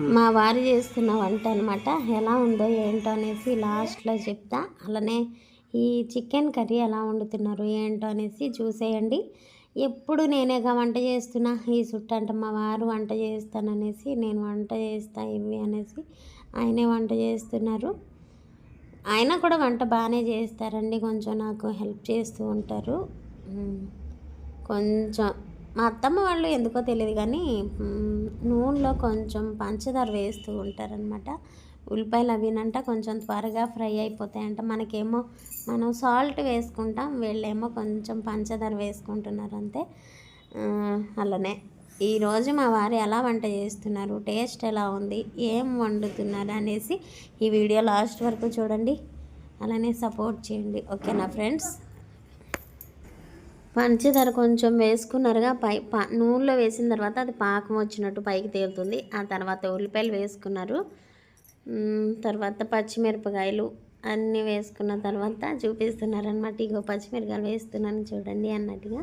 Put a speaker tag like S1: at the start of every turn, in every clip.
S1: మా వారు చేస్తున్న వంట అనమాట ఎలా ఉందో ఏంటో అనేసి లాస్ట్లో చెప్తా. అలానే ఈ చికెన్ కర్రీ ఎలా వండుతున్నారు ఏంటో అనేసి చూసేయండి. ఎప్పుడు నేనేగా వంట చేస్తున్నా? ఈ చుట్టంట మా వారు వంట చేస్తాననేసి నేను వంట చేస్తా ఇవి అనేసి ఆయనే వంట చేస్తున్నారు. ఆయన కూడా వంట బాగానే చేస్తారండి. కొంచెం నాకు హెల్ప్ చేస్తూ ఉంటారు. కొంచెం మా అత్తమ్మ వాళ్ళు ఎందుకో తెలియదు కానీ నూనెలో కొంచెం పంచదార వేస్తూ ఉంటారనమాట ఉల్లిపాయలు అవినంట కొంచెం త్వరగా ఫ్రై అయిపోతాయంట. మనకేమో మనం సాల్ట్ వేసుకుంటాం వీళ్ళేమో కొంచెం పంచదార వేసుకుంటున్నారు అంతే. అలానే. ఈరోజు మా వారు ఎలా వంట చేస్తున్నారు టేస్ట్ ఎలా ఉంది ఏం వండుతున్నారు అనేసి ఈ వీడియో లాస్ట్ వరకు చూడండి. అలానే సపోర్ట్ చేయండి. ఓకేనా ఫ్రెండ్స్? పంచదార కొంచెం వేసుకున్నారుగా. పై పా నూనెలో వేసిన తర్వాత అది పాకం వచ్చినట్టు పైకి తేలుతుంది. ఆ తర్వాత ఉల్లిపాయలు వేసుకున్నారు. తర్వాత పచ్చిమిరపకాయలు అన్నీ వేసుకున్న తర్వాత చూపిస్తున్నారు అనమాట ఇగో పచ్చిమిరపకాయలు వేస్తున్నాను చూడండి అన్నట్టుగా.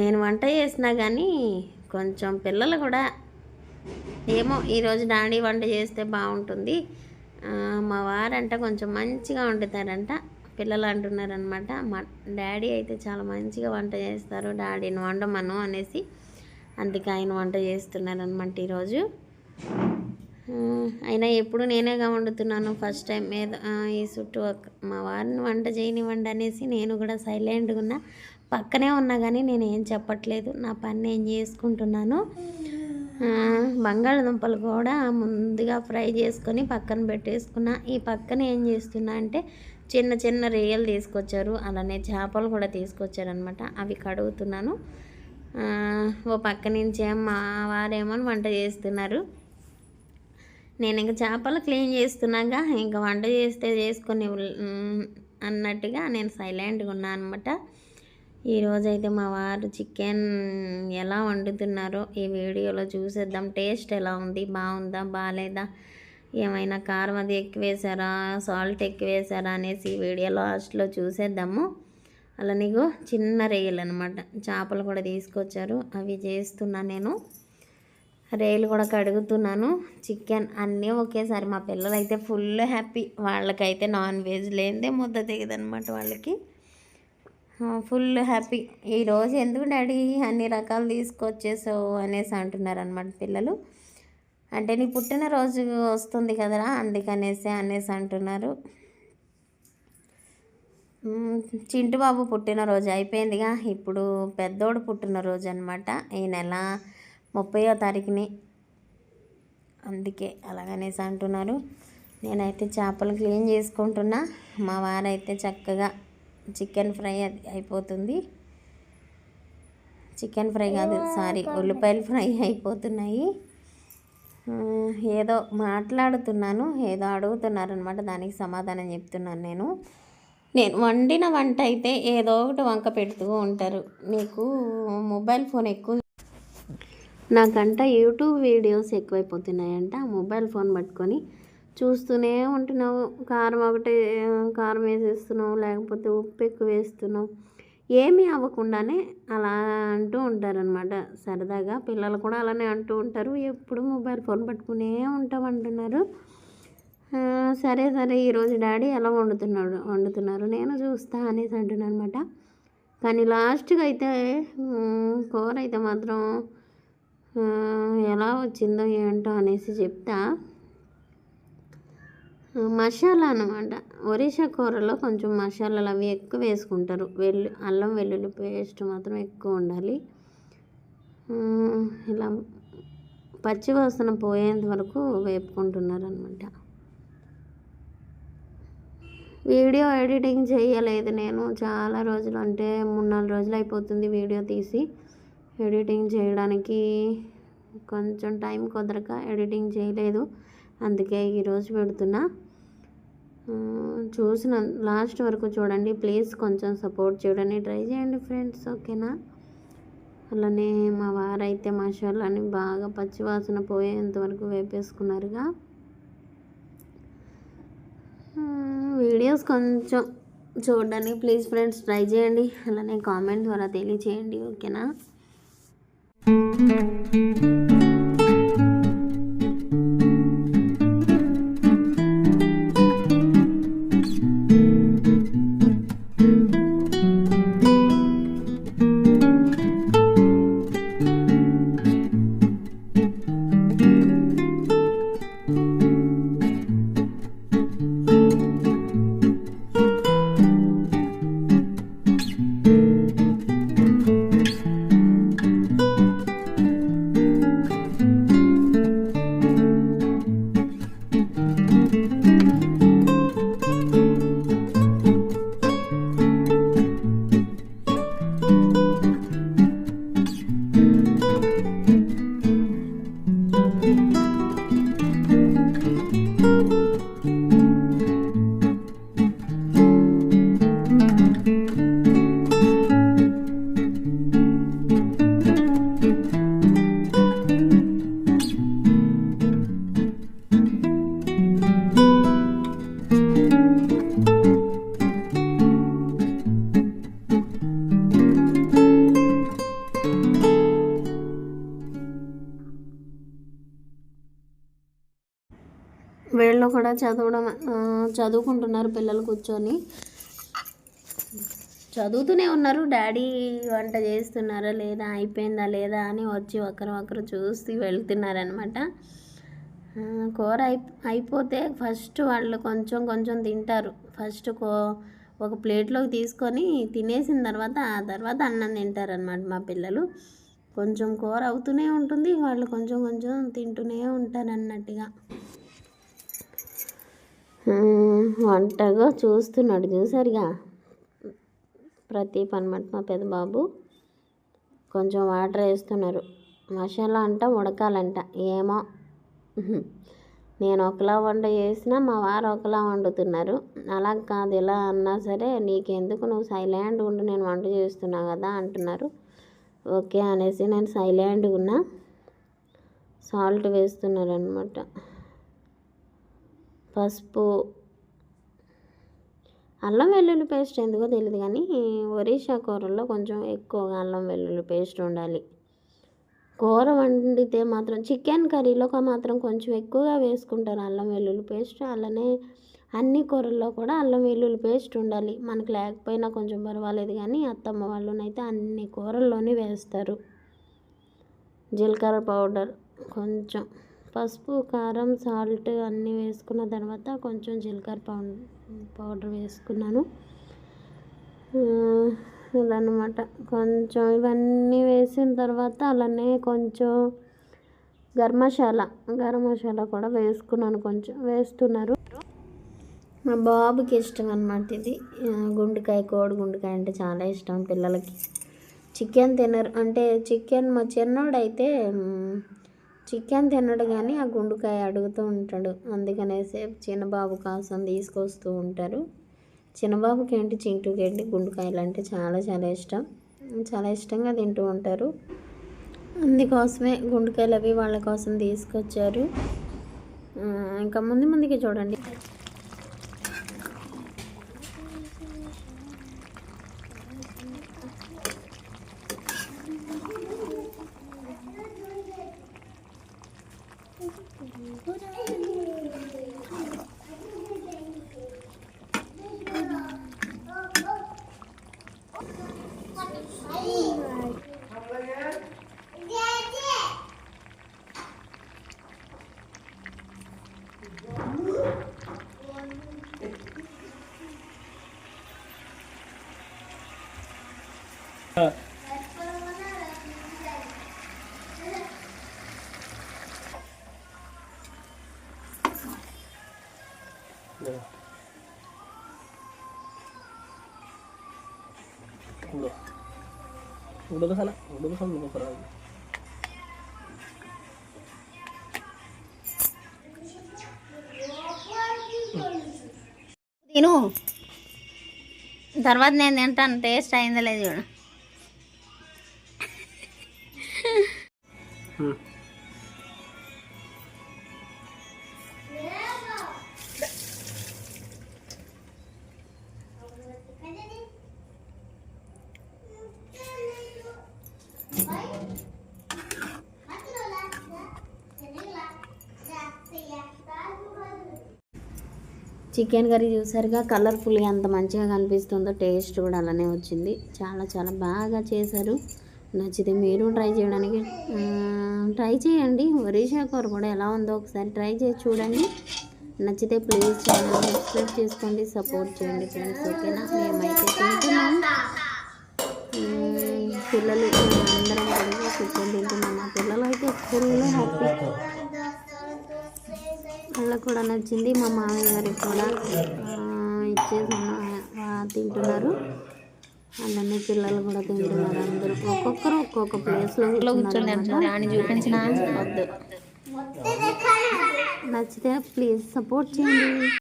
S1: నేను వంట చేసినా కానీ కొంచెం పిల్లలు కూడా ఏమో ఈరోజు డాడీ వంట చేస్తే బాగుంటుంది. మా వారంట కొంచెం మంచిగా వండుతారంట. పిల్లలు అంటున్నారనమాట మా డాడీ అయితే చాలా మంచిగా వంట చేస్తారు డాడీని వండమను అనేసి అందుకే ఆయన వంట చేస్తున్నారనమాట ఈరోజు. అయినా ఎప్పుడు నేనేగా వండుతున్నాను ఫస్ట్ టైం ఏదో ఈ చుట్టూ మా వారిని వంట చేయనివ్వండి అనేసి నేను కూడా సైలెంట్గా ఉన్నా. పక్కనే ఉన్నా కానీ నేను ఏం చెప్పట్లేదు నా పని నేను చేసుకుంటున్నాను. బంగాళదుంపలు కూడా ముందుగా ఫ్రై చేసుకొని పక్కన పెట్టేసుకున్న. ఈ పక్కన ఏం చేస్తున్నా అంటే చిన్న చిన్న రొయ్యలు తీసుకొచ్చారు. అలానే చేపలు కూడా తీసుకొచ్చారనమాట అవి కడుగుతున్నాను. ఓ పక్క నుంచి మా వారేమో వంట చేస్తున్నారు. నేను ఇంకా చేపలు క్లీన్ చేస్తున్నాగా. ఇంకా వంట చేస్తే చేసుకొని అన్నట్టుగా నేను సైలెంట్గా ఉన్నాను అనమాట ఈరోజైతే మా వారు చికెన్ ఎలా వండుతున్నారో ఈ వీడియోలో చూసేద్దాం. టేస్ట్ ఎలా ఉంది? బాగుందా? బాగాలేదా ఏమైనా కారం అది ఎక్కువ వేసారా సాల్ట్ ఎక్కువ వేసారా అనేసి ఈ వీడియో లాస్ట్లో చూసేద్దాము. అలా నీకు చిన్న రొయ్యలు అనమాట చేపలు కూడా తీసుకొచ్చారు. అవి చేస్తున్నా నేను. రేలు కూడా కడుగుతున్నాను. చికెన్ అన్నీ ఒకేసారి. మా పిల్లలు అయితే ఫుల్ హ్యాపీ. వాళ్ళకైతే నాన్ వెజ్ లేనిదే ముద్ద దిగదనమాట వాళ్ళకి. Full happy. ఈరోజు ఎందుకు డాడీ అన్ని రకాలు తీసుకొచ్చేసావు అనేసి అంటున్నారు అనమాట పిల్లలు. అంటే నీ పుట్టినరోజు వస్తుంది కదరా అందుకనేసి అనేసి అంటున్నారు. మ్, చింటు బాబు పుట్టినరోజు అయిపోయిందిగా. ఇప్పుడు పెద్దోడు పుట్టినరోజు అనమాట ఈ నెల ముప్పయో తారీఖుని. అందుకే అలాగనేసి అంటున్నారు. నేనైతే చేపలు క్లీన్ చేసుకుంటున్నా. మా వారైతే చక్కగా చికెన్ ఫ్రై అది అయిపోతుంది. చికెన్ ఫ్రై కాదు సారీ ఉల్లిపాయలు ఫ్రై అయిపోతున్నాయి. ఏదో మాట్లాడుతున్నాను ఏదో అడుగుతున్నారనమాట దానికి సమాధానం చెప్తున్నాను నేను. నేను వండిన వంట అయితే ఏదో ఒకటి వంక పెడుతూ ఉంటారు. నీకు మొబైల్ ఫోన్ ఎక్కువ నాకంట యూట్యూబ్ వీడియోస్ ఎక్కువైపోతున్నాయంట మొబైల్ ఫోన్ పట్టుకొని చూస్తూనే ఉంటున్నావు. కారం ఒకటి కారం వేసేస్తున్నావు లేకపోతే ఉప్పు ఎక్కువ వేస్తున్నావు. ఏమీ అవ్వకుండానే అలా అంటూ ఉంటారనమాట సరదాగా పిల్లలు కూడా అలానే అంటూ ఉంటారు. ఎప్పుడు మొబైల్ ఫోన్ పట్టుకునే ఉంటాం అంటున్నారు. సరే సరే ఈరోజు డాడీ ఎలా వండుతున్నాడు? వండుతున్నారు. నేను చూస్తా అనేసి అంటున్నాను అనమాట కానీ లాస్ట్గా అయితే కూర అయితే మాత్రం ఎలా వచ్చిందో ఏంటో అనేసి చెప్తా. మసాలా అనమాట ఒరిసా కూరలో కొంచెం మసాలాలు అవి ఎక్కువ వేసుకుంటారు. వెల్లు అల్లం వెల్లుల్లి పేస్ట్ మాత్రం ఎక్కువ ఉండాలి. ఇలా పచ్చివాసన పోయేంత వరకు వేపుకుంటున్నారు అనమాట వీడియో ఎడిటింగ్ చేయలేదు నేను. చాలా రోజులు అంటే మూడు నాలుగు రోజులు అయిపోతుంది వీడియో తీసి. ఎడిటింగ్ చేయడానికి కొంచెం టైం కుదరక ఎడిటింగ్ చేయలేదు. అందుకే ఈరోజు పెడుతున్నా. చూసిన లాస్ట్ వరకు చూడండి ప్లీజ్ కొంచెం సపోర్ట్ చేయడానికి ట్రై చేయండి ఫ్రెండ్స్ ఓకేనా? అలానే మా వారైతే మసాలాని బాగా పచ్చివాసన పోయేంత వరకు వేపేసుకున్నారుగా. వీడియోస్ కొంచెం చూడండి ప్లీజ్ ఫ్రెండ్స్ ట్రై చేయండి అలానే కామెంట్ ద్వారా తెలియచేయండి ఓకేనా? చదవడం చదువుకుంటున్నారు పిల్లలు కూర్చొని. చదువుతూనే ఉన్నారు. డాడీ వంట చేస్తున్నారా లేదా అయిపోయిందా లేదా అని వచ్చి ఒకరు ఒకరు చూసి వెళ్తున్నారనమాట కూర అయి అయిపోతే ఫస్ట్ వాళ్ళు కొంచెం కొంచెం తింటారు. ఫస్ట్ కో ఒక ప్లేట్లోకి తీసుకొని తినేసిన తర్వాత ఆ తర్వాత అన్నం తింటారనమాట మా పిల్లలు. కొంచెం కూర అవుతూనే ఉంటుంది. వాళ్ళు కొంచెం కొంచెం తింటూనే ఉంటారు అన్నట్టుగా వంటగా చూస్తున్నాడు చూసారుగా. ప్రదీప్ అనమాట మా పెద్ద బాబు కొంచెం వాటర్ వేస్తున్నారు. మసాలా అంట ఉడకాలంట ఏమో. నేను ఒకలా వంట చేసినా మా వారు ఒకలా వండుతున్నారు. అలా కాదు ఎలా అన్నా సరే నీకెందుకు? నువ్వు సైలెంట్గా ఉండి నేను వంట చేస్తున్నా కదా అంటున్నారు. ఓకే అనేసి నేను సైలెంట్గా ఉన్నా. సాల్ట్ వేస్తున్నారు అనమాట పసుపు అల్లం వెల్లుల్లి పేస్ట్ ఎందుకో తెలియదు కానీ ఒరిషా కూరల్లో కొంచెం ఎక్కువగా అల్లం వెల్లుల్లి పేస్ట్ ఉండాలి. కూర వండితే మాత్రం చికెన్ కర్రీలోకి మాత్రం కొంచెం ఎక్కువగా వేసుకుంటారు అల్లం వెల్లుల్లి పేస్ట్. అలానే అన్ని కూరల్లో కూడా అల్లం వెల్లుల్లి పేస్ట్ ఉండాలి. మనకు లేకపోయినా కొంచెం పర్వాలేదు కానీ అత్తమ్మ వాళ్ళనైతే అన్ని కూరల్లోనే వేస్తారు. జీలకర్ర పౌడర్ కొంచెం పసుపు కారం సాల్ట్ అన్నీ వేసుకున్న తర్వాత కొంచెం జీలకర్ర పౌడర్ పౌడర్ వేసుకున్నాను. ఇదన్నమాట కొంచెం ఇవన్నీ వేసిన తర్వాత అలానే కొంచెం గరం మసాలా గరం మసాలా కూడా వేసుకున్నాను కొంచెం వేస్తున్నారు. మా బాబుకి ఇష్టం అనమాట ఇది. గుండెకాయ కోడి గుండెకాయ అంటే చాలా ఇష్టం పిల్లలకి. చికెన్ తినరు అంటే చికెన్ మా చిన్నోడైతే చికెన్ తినడు కానీ ఆ గుండుకాయ అడుగుతూ ఉంటాడు. అందుకనేసి చిన్నబాబు కోసం తీసుకొస్తూ ఉంటారు. చిన్నబాబుకి ఏంటి చింటూకి ఏంటి గుండుకాయలు అంటే చాలా చాలా ఇష్టం. చాలా ఇష్టంగా తింటూ ఉంటారు. అందుకోసమే గుండుకాయలు అవి వాళ్ళ కోసం తీసుకొచ్చారు. ఇంకా ముందు ముందుకి చూడండి.
S2: udah udah ke sana udah ke sana ke lagi
S1: తిను తర్వాత నేను తింటాను టేస్ట్ అయిందో లేదు చూడు చికెన్ కర్రీ చూసారుగా కలర్ఫుల్గా ఎంత మంచిగా కనిపిస్తుందో టేస్ట్ కూడా అలానే వచ్చింది. చాలా చాలా బాగా చేశారు. నచ్చితే మీరు ట్రై చేయడానికి ట్రై చేయండి. ఒరిషా కూర కూడా ఎలా ఉందో ఒకసారి ట్రై చేసి చూడండి. నచ్చితే ప్లీజ్ ఛానల్ సబ్స్క్రైబ్ చేసుకోండి సపోర్ట్ చేయండి ఫ్రెండ్స్ ఓకేనా? మేమైతే తింటున్నాం. పిల్లలు అందరం కలిసి కూర్చొని తింటున్నాం. మా పిల్లలు అయితే ఫుల్ హ్యాపీ. వాళ్ళకు కూడా నచ్చింది. మా మామయ్య గారికి కూడా ఇచ్చేసి తింటున్నారు. అలానే పిల్లలు కూడా తింటున్నారు అందరూ. ఒక్కొక్కరు ఒక్కొక్క ప్లేస్లో కూర్చోండి
S3: రాణి చూపించిన
S1: వద్దు. నచ్చితే ప్లీజ్ సపోర్ట్ చేయండి.